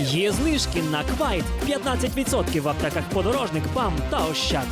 Є знижки на квайт 15% в аптеках подорожник, ПАМ та Ощад.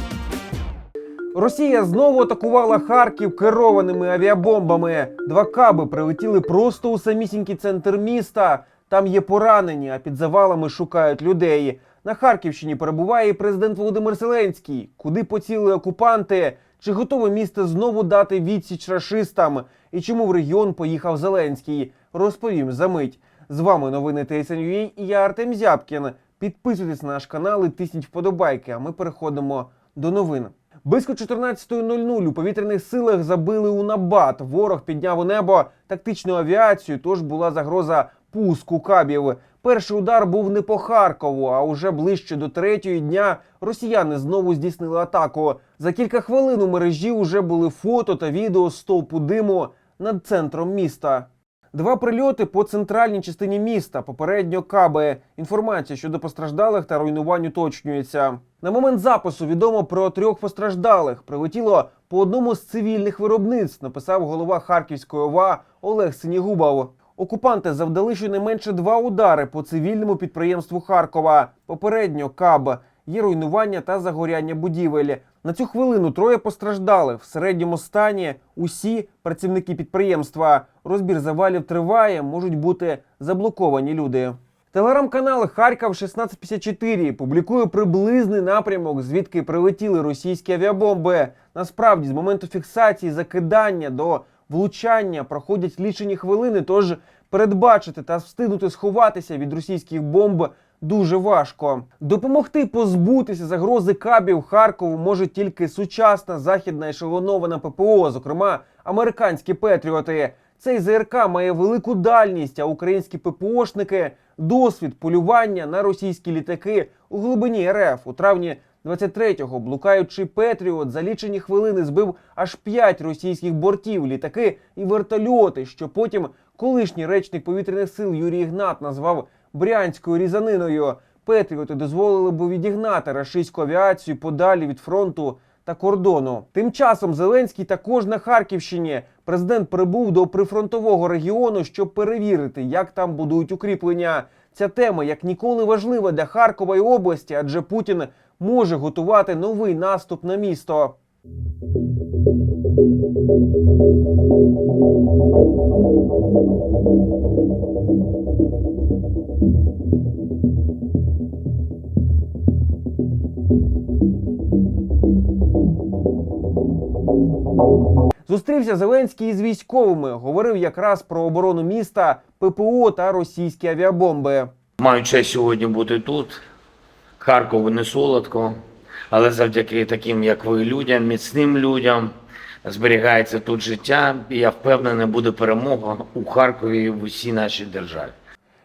Росія знову атакувала Харків керованими авіабомбами. Два каби прилетіли просто у самісінький центр міста. Там є поранені, а під завалами шукають людей. На Харківщині перебуває і президент Володимир Зеленський. Куди поцілили окупанти? Чи готове місто знову дати відсіч рашистам? І чому в регіон поїхав Зеленський? Розповім за мить. З вами новини ТСНЮА і я Артем Зябкін. Підписуйтесь на наш канал і тисніть вподобайки. А ми переходимо до новин. Близько 14.00 у повітряних силах забили у набат. Ворог підняв у небо тактичну авіацію, тож була загроза пуску кабів. Перший удар був не по Харкову, а уже ближче до третьої дня росіяни знову здійснили атаку. За кілька хвилин у мережі вже були фото та відео стовпу диму над центром міста. Два прильоти по центральній частині міста. Попередньо каби. Інформація щодо постраждалих та руйнувань уточнюється. На момент запису відомо про трьох постраждалих. Прилетіло по одному з цивільних виробництв. Написав голова Харківської ОВА Олег Синігубов. Окупанти завдали щонайменше два удари по цивільному підприємству Харкова. Попередньо КАБ. Є руйнування та загоряння будівель. На цю хвилину троє постраждали. В середньому стані усі працівники підприємства. Розбір завалів триває, можуть бути заблоковані люди. Телеграм-канал Харків 1654 публікує приблизний напрямок, звідки прилетіли російські авіабомби. Насправді, з моменту фіксації закидання до влучання проходять лічені хвилини, тож передбачити та встигнути сховатися від російських бомб дуже важко. Допомогти позбутися загрози кабів Харкову може тільки сучасна західна ешелонована ППО, зокрема американські петріоти. Цей ЗРК має велику дальність, а українські ППОшники досвід полювання на російські літаки у глибині РФ у травні 23-го блукаючий Петріот за лічені хвилини збив аж 5 російських бортів, літаки і вертольоти, що потім колишній речник повітряних сил Юрій Ігнат назвав брянською різаниною. Петріоти дозволили би відігнати рашистську авіацію подалі від фронту та кордону. Тим часом Зеленський також на Харківщині. Президент прибув до прифронтового регіону, щоб перевірити, як там будують укріплення. Ця тема як ніколи важлива для Харкова і області, адже Путін може готувати новий наступ на місто. Зустрівся Зеленський із військовими. Говорив якраз про оборону міста, ППО та російські авіабомби. Маю честь сьогодні бути тут. Харкову не солодко, але завдяки таким, як ви, людям, міцним людям, зберігається тут життя. І я впевнений, буде перемога у Харкові і в усій нашій державі.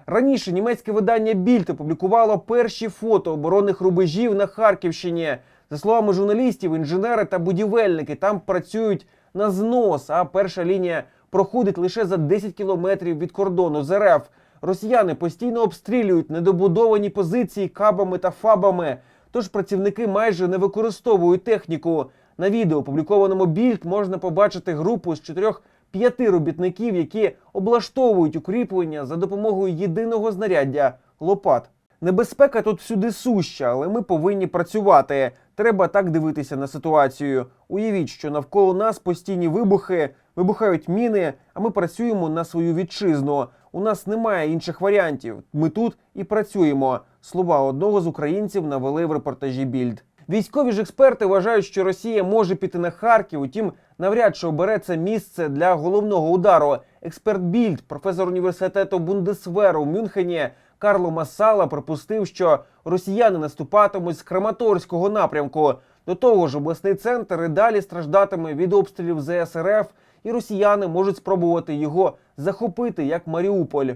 Раніше німецьке видання Більд опублікувало перші фото оборонних рубежів на Харківщині. За словами журналістів, інженери та будівельники там працюють на знос, а перша лінія проходить лише за 10 кілометрів від кордону з РФ. Росіяни постійно обстрілюють недобудовані позиції кабами та фабами. Тож працівники майже не використовують техніку. На відео, опублікованому Більд, можна побачити групу з чотирьох п'яти робітників, які облаштовують укріплення за допомогою єдиного знаряддя лопат. Небезпека тут всюди суща, але ми повинні працювати. Треба так дивитися на ситуацію. Уявіть, що навколо нас постійні вибухи, вибухають міни, а ми працюємо на свою вітчизну. У нас немає інших варіантів. Ми тут і працюємо. Слова одного з українців навели в репортажі Більд. Військові ж експерти вважають, що Росія може піти на Харків, утім, навряд чи обере це місце для головного удару. Експерт Більд, професор університету Бундесверу в Мюнхені Карло Масала припустив, що росіяни наступатимуть з Краматорського напрямку. До того ж, обласний центр і далі страждатиме від обстрілів ЗСРФ, і росіяни можуть спробувати його захопити як Маріуполь.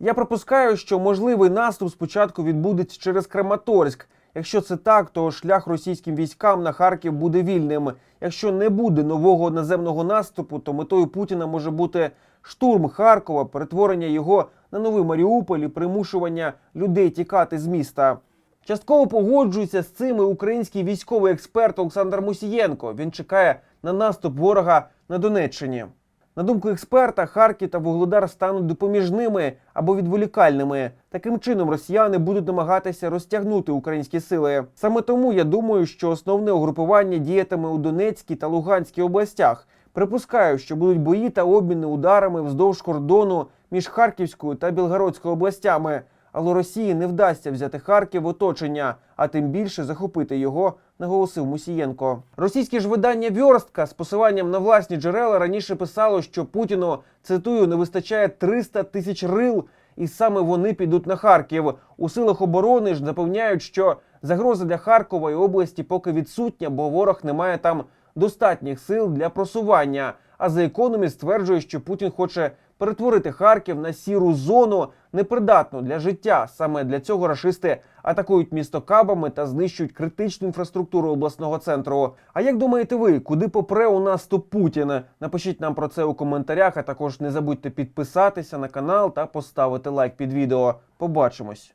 Я припускаю, що можливий наступ спочатку відбудеться через Краматорськ. Якщо це так, то шлях російським військам на Харків буде вільним. Якщо не буде нового наземного наступу, то метою Путіна може бути штурм Харкова, перетворення його на новий Маріуполь і примушування людей тікати з міста. Частково погоджується з цим і український військовий експерт Олександр Мусієнко. Він чекає на наступ ворога на Донеччині. На думку експерта, Харків та Вугледар стануть допоміжними або відволікальними. Таким чином росіяни будуть намагатися розтягнути українські сили. Саме тому я думаю, що основне угрупування діятиме у Донецькій та Луганській областях. Припускаю, що будуть бої та обміни ударами вздовж кордону між Харківською та Білгородською областями. Але Росії не вдасться взяти Харків в оточення, а тим більше захопити його, наголосив Мусієнко. Російське ж видання Вьорстка з посиланням на власні джерела раніше писало, що Путіну цитую не вистачає 300 тисяч рил, і саме вони підуть на Харків. У силах оборони ж запевняють, що загроза для Харкова і області поки відсутня, бо ворог не має там достатніх сил для просування. А за економі стверджує, що Путін хоче перетворити Харків на сіру зону, непридатну для життя. Саме для цього рашисти атакують місто кабами та знищують критичну інфраструктуру обласного центру. А як думаєте ви, куди попре у нас то Путін? Напишіть нам про це у коментарях. А також не забудьте підписатися на канал та поставити лайк під відео. Побачимось.